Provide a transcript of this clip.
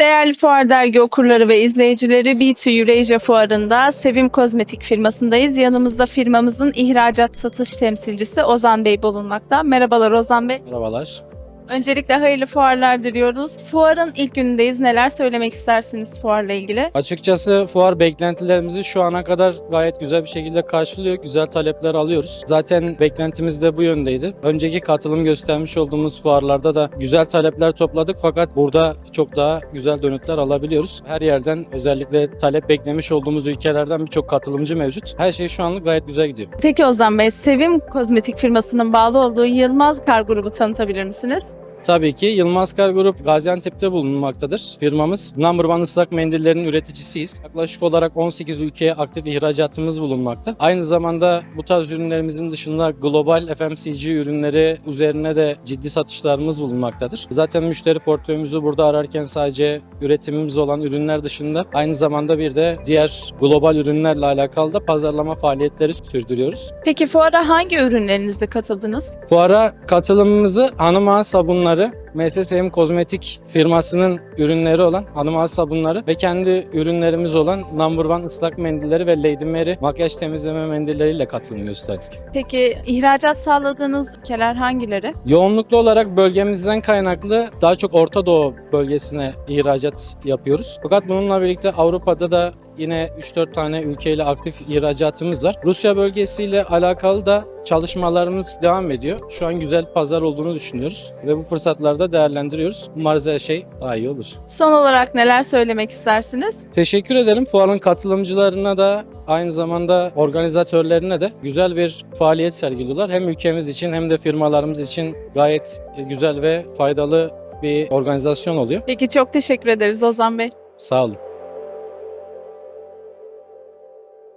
Değerli Fuar Dergi okurları ve izleyicileri B2 Eurasia Fuarı'nda Sevim Kozmetik firmasındayız. Yanımızda firmamızın ihracat satış temsilcisi Ozan Bey bulunmakta. Merhabalar Ozan Bey. Merhabalar. Öncelikle hayırlı fuarlar diliyoruz. Fuarın ilk günündeyiz. Neler söylemek istersiniz fuarla ilgili? Açıkçası fuar beklentilerimizi şu ana kadar gayet güzel bir şekilde karşılıyor. Güzel talepler alıyoruz. Zaten beklentimiz de bu yöndeydi. Önceki katılım göstermiş olduğumuz fuarlarda da güzel talepler topladık fakat burada çok daha güzel dönütler alabiliyoruz. Her yerden özellikle talep beklemiş olduğumuz ülkelerden birçok katılımcı mevcut. Her şey şu anlık gayet güzel gidiyor. Peki Ozan Bey, Sevim Kozmetik firmasının bağlı olduğu Yılmaz Kar grubu tanıtabilir misiniz? Tabii ki Yılmaz Kar Grup Gaziantep'te bulunmaktadır. Firmamız number one ıslak mendillerin üreticisiyiz. Yaklaşık olarak 18 ülkeye aktif ihracatımız bulunmakta. Aynı zamanda bu tarz ürünlerimizin dışında global FMCG ürünleri üzerine de ciddi satışlarımız bulunmaktadır. Zaten müşteri portföyümüzü burada ararken sadece üretimimiz olan ürünler dışında aynı zamanda bir de diğer global ürünlerle alakalı da pazarlama faaliyetleri sürdürüyoruz. Peki fuara hangi ürünlerinizle katıldınız? Fuara katılımımızı hanım ağa sabunları, MSSM Kozmetik firmasının ürünleri olan hanım sabunları ve kendi ürünlerimiz olan Number One ıslak mendilleri ve Lady Mary makyaj temizleme mendilleriyle katılım gösterdik. Peki ihracat sağladığınız ülkeler hangileri? Yoğunluklu olarak bölgemizden kaynaklı daha çok Orta Doğu bölgesine ihracat yapıyoruz. Fakat bununla birlikte Avrupa'da da yine 3-4 tane ülkeyle aktif ihracatımız var. Rusya bölgesiyle alakalı da çalışmalarımız devam ediyor. Şu an güzel pazar olduğunu düşünüyoruz ve bu fırsatları da değerlendiriyoruz. Umarız her şey daha iyi olur. Son olarak neler söylemek istersiniz? Teşekkür ederim. Fuarın katılımcılarına da aynı zamanda organizatörlerine de güzel bir faaliyet sergiliyorlar. Hem ülkemiz için hem de firmalarımız için gayet güzel ve faydalı bir organizasyon oluyor. Peki çok teşekkür ederiz Ozan Bey. Sağ olun.